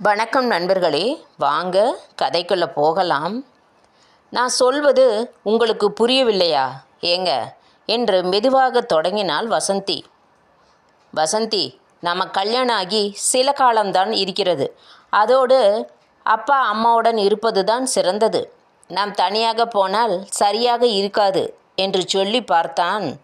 வணக்கம் நண்பர்களே. வாங்க கதைக்குள்ளே போகலாம். நான் சொல்வது உங்களுக்கு புரியவில்லையா? ஏங்க என்று மெதுவாக தொடங்கினாள் வசந்தி. வசந்தி நம்ம கல்யாணம் ஆகி சில காலம்தான் இருக்கிறது. அதோடு அப்பா அம்மாவுடன் இருப்பது தான் சிறந்தது. நாம் தனியாக போனால் சரியாக இருக்காது என்று சொல்லி பார்த்தான்.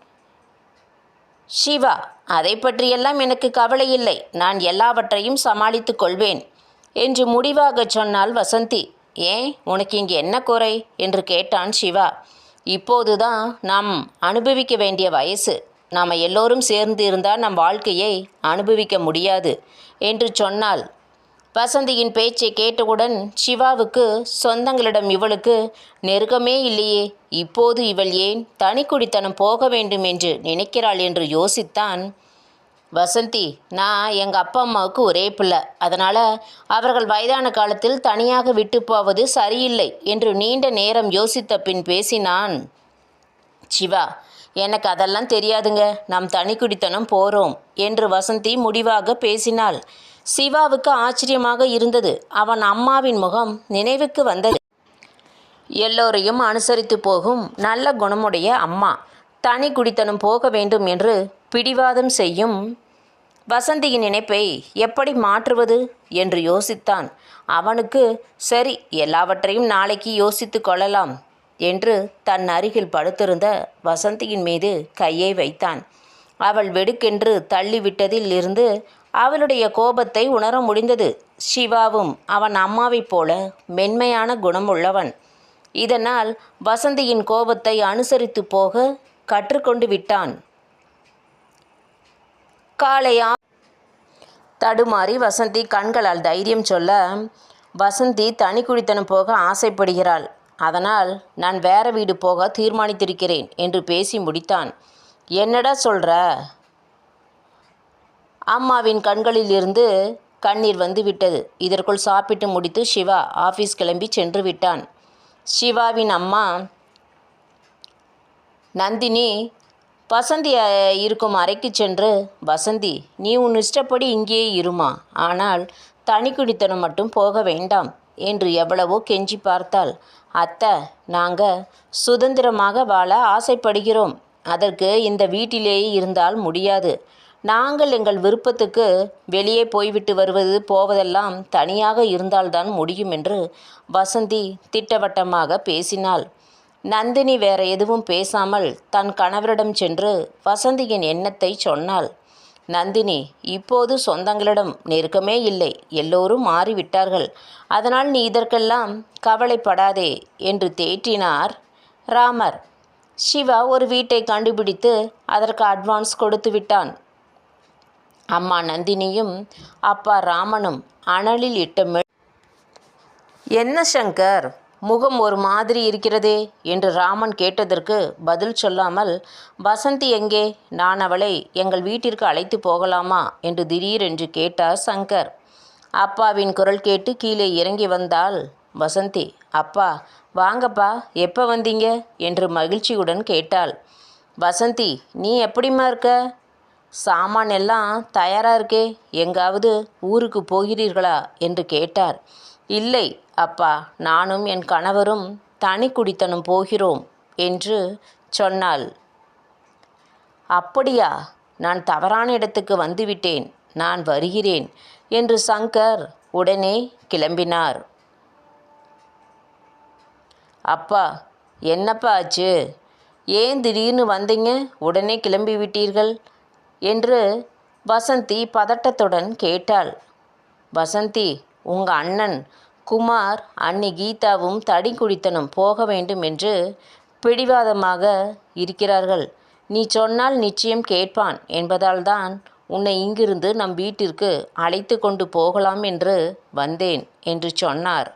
சிவா அதை பற்றியெல்லாம் எனக்கு கவலை இல்லை. நான் எல்லாவற்றையும் சமாளித்துக் கொள்வேன். என்று முடிவாகச் சொன்னாள் வசந்தி. ஏன்? உனக்கு இங்கே என்ன குறை? என்று கேட்டான் சிவா. இப்போதுதான் நாம் அனுபவிக்க வேண்டிய வயசு. நாம் எல்லோரும் சேர்ந்து இருந்தால் நம் வாழ்க்கையை அனுபவிக்க முடியாது என்று சொன்னாள். வசந்தியின் பேச்சை கேட்டவுடன் சிவாவுக்கு சொந்தங்களிடம் இவளுக்கு நெருக்கமே இல்லையே. இப்போது இவள் ஏன் தனிக்குடித்தனம் போக வேண்டும் என்று நினைக்கிறாள்? என்று யோசித்தான் வசந்தி நான் எங்கள் அப்பா அம்மாவுக்கு ஒரே பிள்ளை. அதனால் அவர்கள் வயதான காலத்தில் தனியாக விட்டு போவது சரியில்லை என்று நீண்ட நேரம் யோசித்த பின் பேசினான். சிவா எனக்கு அதெல்லாம் தெரியாதுங்க. நாம் தனிக்குடித்தனம் போகிறோம் என்று வசந்தி முடிவாக பேசினாள். சிவாவுக்கு ஆச்சரியமாக இருந்தது. அவன் அம்மாவின் முகம் நினைவுக்கு வந்தது. எல்லோரையும் அனுசரித்து போகும் நல்ல குணமுடைய அம்மா. தனி குடித்தனம் போக வேண்டும் என்று பிடிவாதம் செய்யும் வசந்தியின் நினைப்பை எப்படி மாற்றுவது என்று யோசித்தான். அவனுக்கு சரி எல்லாவற்றையும் நாளைக்கு யோசித்து கொள்ளலாம் என்று தன் அருகில் படுத்திருந்த வசந்தியின் மீது கையை வைத்தான். அவள் வெடுக்கென்று தள்ளிவிட்டதில் இருந்து அவளுடைய கோபத்தை உணர முடிந்தது. சிவாவும் அவன் அம்மாவைப் போல மென்மையான குணமுள்ளவன். இதனால் வசந்தியின் கோபத்தை அனுசரித்து போக கற்றுக்கொண்டு விட்டான். காலை தடுமாறி வசந்தி கண்களால் தைரியம் சொல்ல வசந்தி தனி குடித்தனம் போக ஆசைப்படுகிறாள். அதனால் நான் வேற வீடு போக தீர்மானித்திருக்கிறேன் என்று பேசி முடித்தான். என்னடா சொல்ற? அம்மாவின் கண்களில் இருந்து கண்ணீர் வந்து விட்டது. இதற்குள் சாப்பிட்டு முடித்து சிவா ஆஃபீஸ் கிளம்பி சென்று விட்டான். சிவாவின் அம்மா நந்தினி வசந்தி இருக்கும் அறைக்கு சென்று வசந்தி நீ உன் இஷ்டப்படி இங்கேயே இருமா? ஆனால் தனி குடித்தனம் மட்டும் போக வேண்டாம் என்று எவ்வளவோ கெஞ்சி பார்த்தாள். அத்தை நாங்கள் சுதந்திரமாக வாழ ஆசைப்படுகிறோம். அதற்கு இந்த வீட்டிலேயே இருந்தால் முடியாது. நாங்கள் எங்கள் விருப்பத்துக்கு வெளியே போய்விட்டு வருவது போவதெல்லாம் தனியாக இருந்தால்தான் முடியும் என்று வசந்தி திட்டவட்டமாக பேசினாள். நந்தினி வேற எதுவும் பேசாமல் தன் கணவரிடம் சென்று வசந்தியின் எண்ணத்தை சொன்னாள். நந்தினி இப்போது சொந்தங்களிடம் நெருக்கமே இல்லை. எல்லோரும் மாறிவிட்டார்கள். அதனால் நீ இதற்கெல்லாம் கவலைப்படாதே என்று தேற்றினார் ராமர். சிவா ஒரு வீட்டை கண்டுபிடித்து அதற்கு அட்வான்ஸ் கொடுத்து விட்டான். அம்மா நந்தினியும் அப்பா ராமனும் அனலில் இட்ட என்ன சங்கர்? முகம் ஒரு மாதிரி இருக்கிறதே என்று ராமன் கேட்டதற்கு பதில் சொல்லாமல் வசந்தி எங்கே? நான் அவளை எங்கள் வீட்டிற்கு அழைத்து போகலாமா? என்று திடீரென்று கேட்டார் சங்கர். அப்பாவின் குரல் கேட்டு கீழே இறங்கி வந்தாள் வசந்தி. அப்பா வாங்கப்பா எப்போ வந்தீங்க? என்று மகிழ்ச்சியுடன் கேட்டாள். வசந்தி நீ எப்படிம்மா இருக்க? சாமான் எல்லாம் தயாராக இருக்கே. எங்காவது ஊருக்கு போகிறீர்களா? என்று கேட்டார். இல்லை அப்பா நானும் என் கணவரும் தனி குடித்தனம் போகிறோம் என்று சொன்னாள். அப்படியா நான் தவறான இடத்துக்கு வந்துவிட்டேன் நான் வருகிறேன் என்று சங்கர் உடனே கிளம்பினார். அப்பா என்னப்பா ஆச்சு? ஏன் திடீர்னு வந்தீங்க? உடனே கிளம்பி விட்டீர்கள்? என்று வசந்தி பதட்டத்துடன் கேட்டாள். வசந்தி உங்கள் அண்ணன் குமார் அண்ணி கீதாவும் தடி குடித்தனம் போக வேண்டும் என்று பிடிவாதமாக இருக்கிறார்கள். நீ சொன்னால் நிச்சயம் கேட்பான் என்பதால்தான் உன்னை இங்கிருந்து நம் வீட்டிற்கு அழைத்து கொண்டு போகலாம் என்று வந்தேன் என்று சொன்னார்.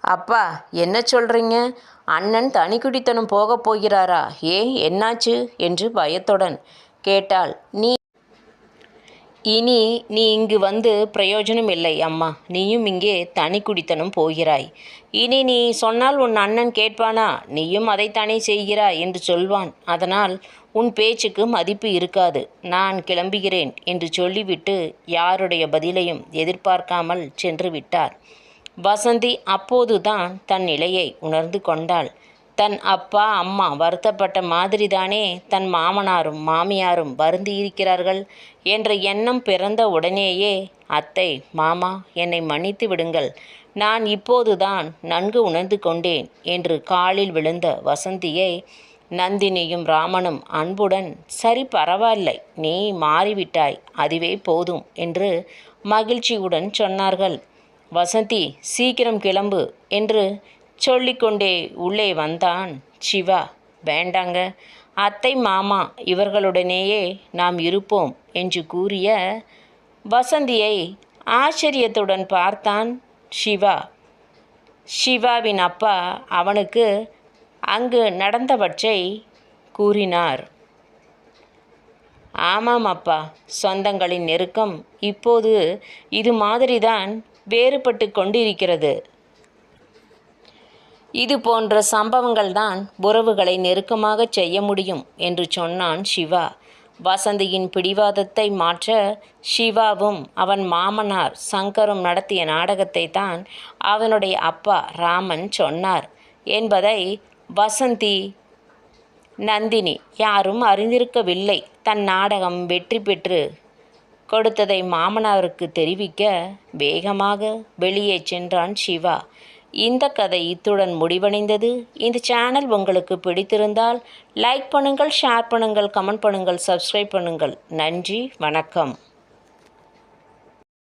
அப்பா என்ன சொல்கிறீங்க அண்ணன் தனி குடித்தனம் போகப் போகிறாரா? ஏன் என்னாச்சு? என்று பயத்துடன் கேட்டாள். நீ இனி நீ இங்கு வந்து பிரயோஜனம் இல்லை அம்மா. நீயும் இங்கே தனி குடித்தனம் போகிறாய். இனி நீ சொன்னால் உன் அண்ணன் கேட்பானா? நீயும் அதைத்தானே செய்கிறாய் என்று சொல்வான். அதனால் உன் பேச்சுக்கு மதிப்பு இருக்காது. நான் கிளம்புகிறேன் என்று சொல்லிவிட்டு யாருடைய பதிலையும் எதிர்பார்க்காமல் சென்று விட்டார். வசந்தி அப்போதுதான் தன் நிலையை உணர்ந்து கொண்டாள். தன் அப்பா அம்மா வருத்தப்பட்ட மாதிரிதானே தன் மாமனாரும் மாமியாரும் வருந்தியிருக்கிறார்கள் என்ற எண்ணம் பிறந்த உடனேயே அத்தை மாமா என்னை மன்னித்து விடுங்கள். நான் இப்போதுதான் நன்கு உணர்ந்து கொண்டேன் என்று காலில் விழுந்த வசந்தியை நந்தினியும் ராமனும் அன்புடன் சரி பரவாயில்லை நீ மாறிவிட்டாய் அதுவே போதும் என்று மகிழ்ச்சியுடன் சொன்னார்கள். வசந்தி சீக்கிரம் கிளம்பு என்று சொல்லிக்கொண்டே உள்ளே வந்தான். சிவா வேண்டாங்க. அத்தை மாமா இவர்களுடனேயே நாம் இருப்போம் என்று கூறிய வசந்தியை ஆச்சரியத்துடன் பார்த்தான் சிவா. சிவாவின் அப்பா அவனுக்கு அங்கு நடந்தவற்றை கூறினார். ஆமாம் அப்பா சொந்தங்களின் நெருக்கம் இப்போது இது மாதிரிதான் வேறுபட்டு கொண்டிருக்கிறது. இது போன்ற சம்பவங்கள்தான் உறவுகளை நெருக்கமாகச் செய்ய முடியும் என்று சொன்னான் சிவா. வசந்தியின் பிடிவாதத்தை மாற்ற சிவாவும் அவன் மாமனார் சங்கரும் நடத்திய நாடகத்தை தான் அவனுடைய அப்பா ராமன் சொன்னார் என்பதை வசந்தி நந்தினி யாரும் அறிந்திருக்கவில்லை. தன் நாடகம் வெற்றி பெற்று கொடுத்ததை மாமனாருக்கு தெரிவிக்க வேகமாக வெளியே சென்றான் சிவா. இந்த கதை இத்துடன் முடிவடைந்தது. இந்த சேனல் உங்களுக்கு பிடித்திருந்தால் லைக் பண்ணுங்கள் ஷேர் பண்ணுங்கள் கமெண்ட் பண்ணுங்கள் சப்ஸ்கிரைப் பண்ணுங்கள். நன்றி வணக்கம்.